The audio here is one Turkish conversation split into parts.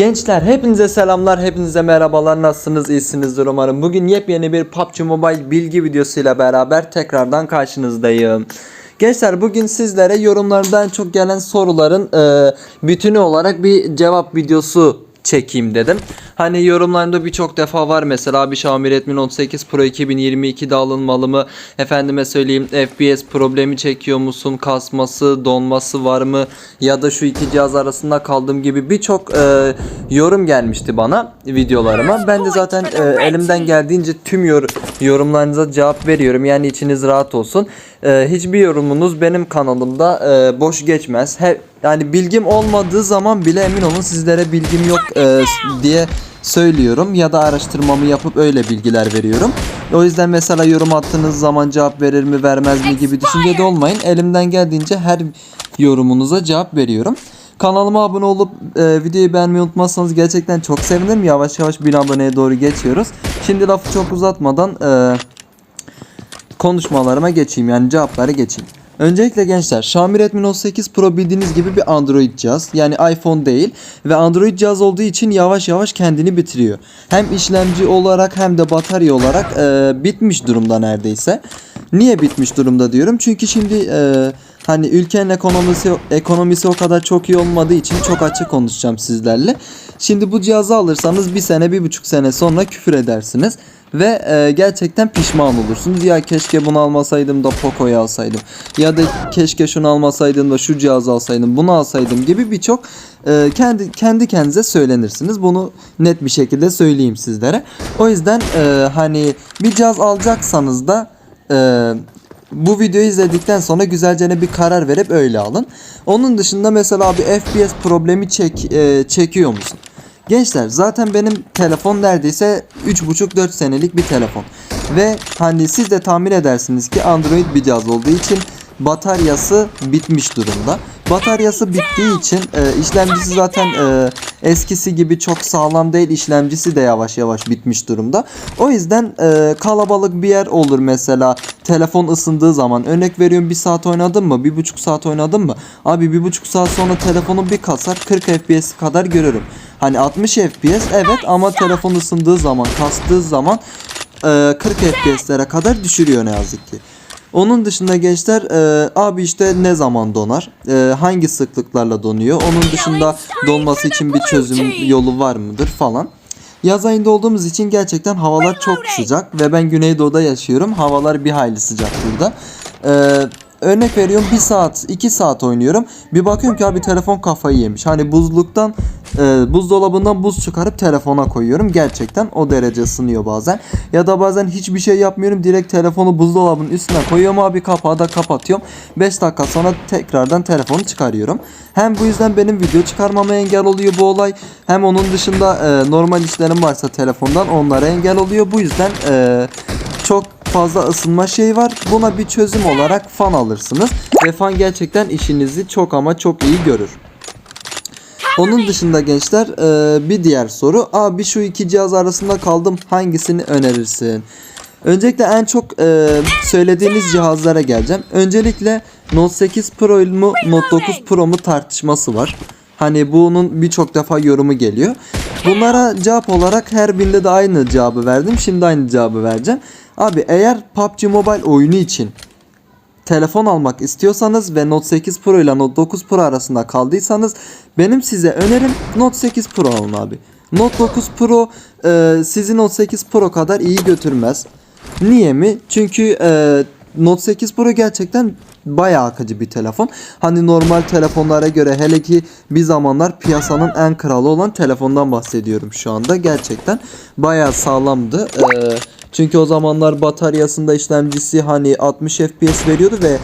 Gençler hepinize selamlar, hepinize merhabalar. Nasılsınız? İyisinizdir umarım. Bugün yepyeni bir PUBG Mobile bilgi videosuyla beraber tekrardan karşınızdayım. Gençler bugün sizlere yorumlardan çok gelen soruların e, bütünü olarak bir cevap videosu çekeyim dedim. Hani yorumlarında birçok defa var mesela bir Xiaomi Redmi Note 8 Pro 2022'de alınmalı mı? Efendime söyleyeyim FPS problemi çekiyor musun? Kasması, donması var mı? Ya da şu iki cihaz arasında kaldığım gibi birçok e, yorum gelmişti bana videolarıma. Ben de zaten e, elimden geldiğince tüm yor- yorumlarınıza cevap veriyorum. Yani içiniz rahat olsun. E, hiçbir yorumunuz benim kanalımda e, boş geçmez. Hep yani bilgim olmadığı zaman bile emin olun sizlere bilgim yok e, diye söylüyorum ya da araştırmamı yapıp öyle bilgiler veriyorum. O yüzden mesela yorum attığınız zaman cevap verir mi vermez mi gibi düşüncede olmayın. Elimden geldiğince her yorumunuza cevap veriyorum. Kanalıma abone olup e, videoyu beğenmeyi unutmazsanız gerçekten çok sevinirim. Yavaş yavaş 1000 aboneye doğru geçiyoruz. Şimdi lafı çok uzatmadan e, konuşmalarıma geçeyim yani cevapları geçeyim. Öncelikle gençler Xiaomi Redmi Note 8 Pro bildiğiniz gibi bir Android cihaz. Yani iPhone değil ve Android cihaz olduğu için yavaş yavaş kendini bitiriyor. Hem işlemci olarak hem de batarya olarak e, bitmiş durumda neredeyse. Niye bitmiş durumda diyorum? Çünkü şimdi e, hani ülkenin ekonomisi ekonomisi o kadar çok iyi olmadığı için çok açık konuşacağım sizlerle. Şimdi bu cihazı alırsanız bir sene bir buçuk sene sonra küfür edersiniz. Ve e, gerçekten pişman olursunuz. Ya keşke bunu almasaydım da Poco'yu alsaydım. Ya da keşke şunu almasaydım da şu cihazı alsaydım, bunu alsaydım gibi birçok e, kendi kendi kendinize söylenirsiniz. Bunu net bir şekilde söyleyeyim sizlere. O yüzden e, hani bir cihaz alacaksanız da e, bu videoyu izledikten sonra güzelce bir karar verip öyle alın. Onun dışında mesela bir FPS problemi çek e, çekiyor musun? Gençler zaten benim telefon neredeyse 3,5-4 senelik bir telefon. Ve hani siz de tahmin edersiniz ki Android bir cihaz olduğu için bataryası bitmiş durumda. Bataryası bittiği için e, işlemcisi zaten e, eskisi gibi çok sağlam değil. İşlemcisi de yavaş yavaş bitmiş durumda. O yüzden e, kalabalık bir yer olur mesela telefon ısındığı zaman. Örnek veriyorum bir saat oynadın mı? Bir buçuk saat oynadın mı? Abi bir buçuk saat sonra telefonu bir kasar 40 FPS kadar görürüm. Hani 60 FPS evet ama telefon ısındığı zaman kastığı zaman e, 40 FPS'lere kadar düşürüyor ne yazık ki. Onun dışında gençler e, abi işte ne zaman donar? E, hangi sıklıklarla donuyor? Onun dışında donması için bir çözüm yolu var mıdır falan. Yaz ayında olduğumuz için gerçekten havalar çok sıcak ve ben Güneydoğu'da yaşıyorum. Havalar bir hayli sıcak burada. E, örnek veriyorum 1 saat 2 saat oynuyorum. Bir bakıyorum ki abi telefon kafayı yemiş. Hani buzluktan e, buzdolabından buz çıkarıp telefona koyuyorum. Gerçekten o derece ısınıyor bazen. Ya da bazen hiçbir şey yapmıyorum. Direkt telefonu buzdolabının üstüne koyuyorum abi kapağı da kapatıyorum. 5 dakika sonra tekrardan telefonu çıkarıyorum. Hem bu yüzden benim video çıkarmama engel oluyor bu olay. Hem onun dışında e, normal işlerim varsa telefondan onlara engel oluyor. Bu yüzden e, çok fazla ısınma şeyi var. Buna bir çözüm olarak fan alırsınız. Ve fan gerçekten işinizi çok ama çok iyi görür. Onun dışında gençler e, bir diğer soru. Abi şu iki cihaz arasında kaldım hangisini önerirsin? Öncelikle en çok e, söylediğiniz cihazlara geleceğim. Öncelikle Note 8 Pro mu Note 9 Pro mu tartışması var. Hani bunun birçok defa yorumu geliyor. Bunlara cevap olarak her birinde de aynı cevabı verdim. Şimdi aynı cevabı vereceğim. Abi eğer PUBG Mobile oyunu için telefon almak istiyorsanız ve Note 8 Pro ile Note 9 Pro arasında kaldıysanız benim size önerim Note 8 Pro alın abi. Note 9 Pro e, sizi Note 8 Pro kadar iyi götürmez. Niye mi? Çünkü e, Note 8 Pro gerçekten bayağı akıcı bir telefon. Hani normal telefonlara göre hele ki bir zamanlar piyasanın en kralı olan telefondan bahsediyorum şu anda. Gerçekten bayağı sağlamdı. E, çünkü o zamanlar bataryasında işlemcisi hani 60 FPS veriyordu ve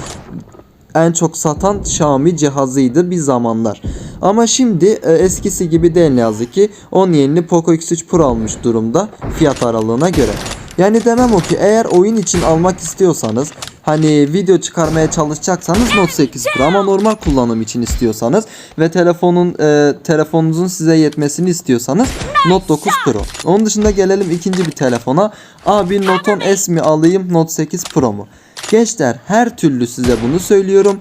en çok satan Xiaomi cihazıydı bir zamanlar. Ama şimdi e, eskisi gibi değil ne yazık ki. Onun yerini Poco X3 Pro almış durumda fiyat aralığına göre. Yani demem o ki eğer oyun için almak istiyorsanız hani video çıkarmaya çalışacaksanız Note 8 Pro ama normal kullanım için istiyorsanız ve telefonun e, telefonunuzun size yetmesini istiyorsanız Note 9 Pro. Onun dışında gelelim ikinci bir telefona. Abi Note 10 S mi alayım Note 8 Pro mu? Gençler her türlü size bunu söylüyorum.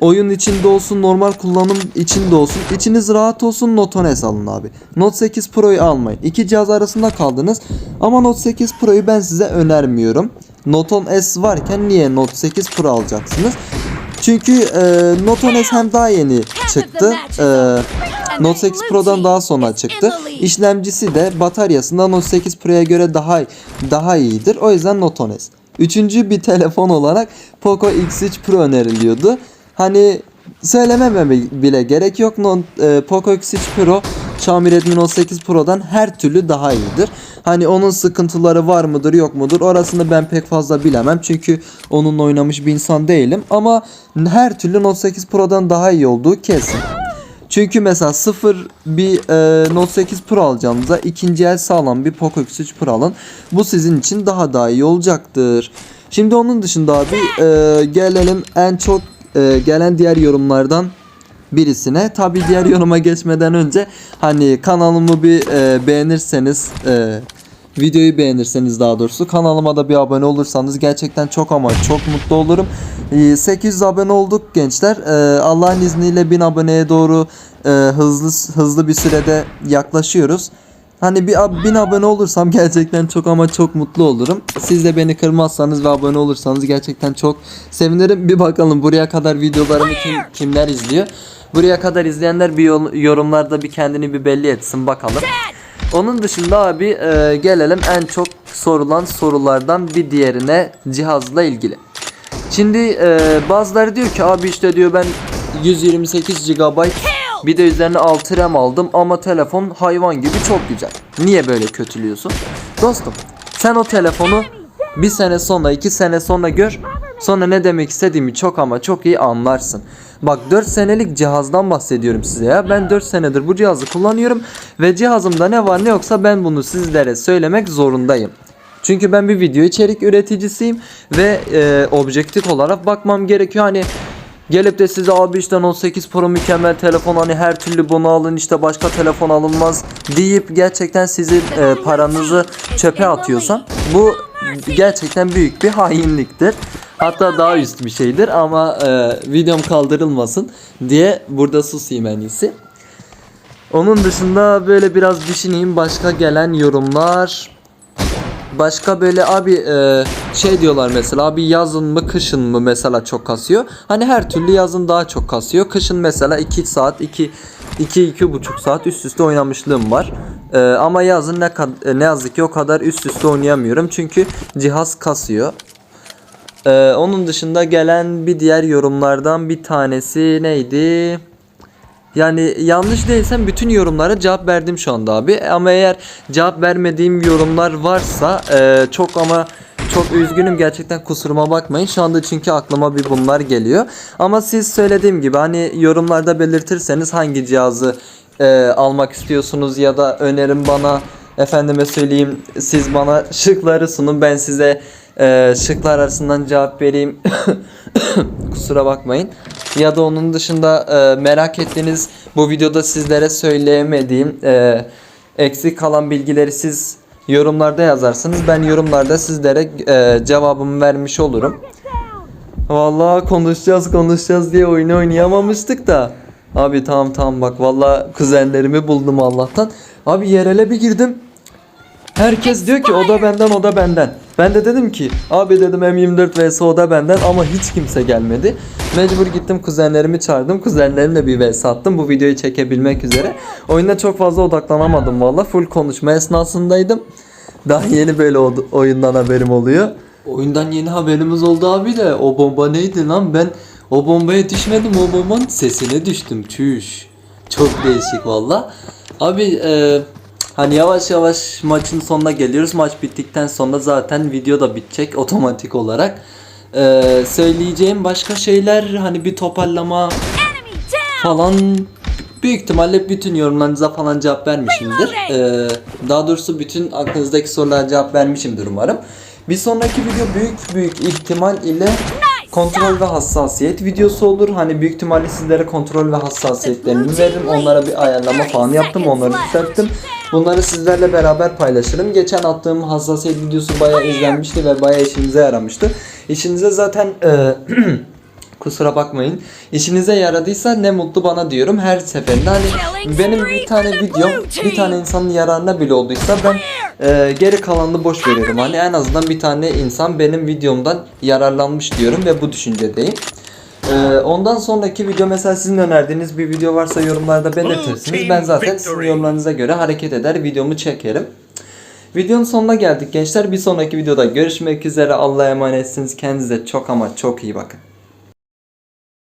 oyun içinde olsun, normal kullanım içinde olsun. İçiniz rahat olsun Note 10 alın abi. Note 8 Pro'yu almayın. İki cihaz arasında kaldınız. Ama Note 8 Pro'yu ben size önermiyorum. Note 10 S varken niye Note 8 Pro alacaksınız? Çünkü e, Note 10 S hem daha yeni çıktı. E, Note 8 Pro'dan daha sonra çıktı. İşlemcisi de bataryasında Note 8 Pro'ya göre daha daha iyidir. O yüzden Note 10 S. Üçüncü bir telefon olarak Poco X3 Pro öneriliyordu. Hani söylememe bile gerek yok. E, Poco X3 Pro Xiaomi Redmi Note 8 Pro'dan her türlü daha iyidir. Hani onun sıkıntıları var mıdır yok mudur orasını ben pek fazla bilemem. Çünkü onunla oynamış bir insan değilim. Ama her türlü Note 8 Pro'dan daha iyi olduğu kesin. Çünkü mesela sıfır bir e, Note 8 Pro alacağınıza ikinci el sağlam bir Poco X3 Pro alın. Bu sizin için daha daha iyi olacaktır. Şimdi onun dışında abi e, gelelim en çok e, gelen diğer yorumlardan birisine. Tabi diğer yoruma geçmeden önce hani kanalımı bir e, beğenirseniz e, videoyu beğenirseniz daha doğrusu kanalıma da bir abone olursanız gerçekten çok ama çok mutlu olurum. E, 800 abone olduk gençler. E, Allah'ın izniyle 1000 aboneye doğru e, hızlı hızlı bir sürede yaklaşıyoruz. Hani bir ab- 1000 abone olursam gerçekten çok ama çok mutlu olurum. Siz de beni kırmazsanız ve abone olursanız gerçekten çok sevinirim. Bir bakalım buraya kadar videolarımı kim, kimler izliyor. Buraya kadar izleyenler bir yol- yorumlarda bir kendini bir belli etsin bakalım. Onun dışında abi e, gelelim en çok sorulan sorulardan bir diğerine cihazla ilgili. Şimdi e, bazıları diyor ki abi işte diyor ben 128 GB bir de üzerine 6 RAM aldım ama telefon hayvan gibi çok güzel. Niye böyle kötülüyorsun? Dostum sen o telefonu bir sene sonra iki sene sonra gör. Sonra ne demek istediğimi çok ama çok iyi anlarsın. Bak 4 senelik cihazdan bahsediyorum size ya. Ben 4 senedir bu cihazı kullanıyorum ve cihazımda ne var ne yoksa ben bunu sizlere söylemek zorundayım. Çünkü ben bir video içerik üreticisiyim ve e, objektif olarak bakmam gerekiyor. Hani gelip de size abi işte Note 8 Pro mükemmel telefon hani her türlü bunu alın işte başka telefon alınmaz deyip gerçekten sizin e, paranızı çöpe atıyorsam bu gerçekten büyük bir hainliktir. Hatta daha üst bir şeydir ama e, videom kaldırılmasın diye burada susayım en iyisi. Onun dışında böyle biraz düşüneyim başka gelen yorumlar. Başka böyle abi e, şey diyorlar mesela abi yazın mı kışın mı mesela çok kasıyor. Hani her türlü yazın daha çok kasıyor. Kışın mesela 2 saat 2 2 iki buçuk saat üst üste oynamışlığım var. E, ama yazın ne kad- ne yazık ki o kadar üst üste oynayamıyorum. Çünkü cihaz kasıyor. E, onun dışında gelen bir diğer yorumlardan bir tanesi neydi? Yani yanlış değilsem bütün yorumlara cevap verdim şu anda abi. Ama eğer cevap vermediğim yorumlar varsa e, çok ama çok üzgünüm gerçekten kusuruma bakmayın. Şu anda çünkü aklıma bir bunlar geliyor. Ama siz söylediğim gibi hani yorumlarda belirtirseniz hangi cihazı e, almak istiyorsunuz ya da önerim bana efendime söyleyeyim siz bana şıkları sunun ben size e, şıklar arasından cevap vereyim. Kusura bakmayın. Ya da onun dışında e, merak ettiğiniz bu videoda sizlere söyleyemediğim e, eksik kalan bilgileri siz yorumlarda yazarsınız. Ben yorumlarda sizlere e, cevabımı vermiş olurum. Vallahi konuşacağız konuşacağız diye oyunu oynayamamıştık da. Abi tamam tamam bak vallahi kuzenlerimi buldum Allah'tan. Abi yerele bir girdim. Herkes diyor ki o da benden o da benden. Ben de dedim ki abi dedim M24 vs o da benden ama hiç kimse gelmedi. Mecbur gittim kuzenlerimi çağırdım. Kuzenlerimle bir vs attım bu videoyu çekebilmek üzere. Oyuna çok fazla odaklanamadım valla. Full konuşma esnasındaydım. Daha yeni böyle oyundan haberim oluyor. Oyundan yeni haberimiz oldu abi de o bomba neydi lan ben o bombaya düşmedim o bombanın sesine düştüm çüş. Çok değişik valla. Abi e, hani yavaş yavaş maçın sonuna geliyoruz. Maç bittikten sonra zaten video da bitecek otomatik olarak. E, söyleyeceğim başka şeyler hani bir toparlama falan büyük ihtimalle bütün yorumlarınıza falan cevap vermişimdir. Ee, daha doğrusu bütün aklınızdaki sorulara cevap vermişimdir umarım. Bir sonraki video büyük büyük ihtimal ile kontrol ve hassasiyet videosu olur. Hani büyük ihtimalle sizlere kontrol ve hassasiyetlerimi veririm. Onlara bir ayarlama falan yaptım. Onları düzelttim. Bunları sizlerle beraber paylaşırım. Geçen attığım hassasiyet videosu bayağı izlenmişti ve bayağı işimize yaramıştı. İşinize zaten e, Kusura bakmayın. İşinize yaradıysa ne mutlu bana diyorum her seferinde. Hani benim bir tane videom bir tane insanın yararına bile olduysa ben e, geri kalanını boş veriyorum. Hani en azından bir tane insan benim videomdan yararlanmış diyorum ve bu düşüncedeyim. E, ondan sonraki video mesela sizin önerdiğiniz bir video varsa yorumlarda belirtirsiniz. Ben zaten sizin yorumlarınıza göre hareket eder videomu çekerim. Videonun sonuna geldik gençler. Bir sonraki videoda görüşmek üzere. Allah'a emanetsiniz. Kendinize çok ama çok iyi bakın.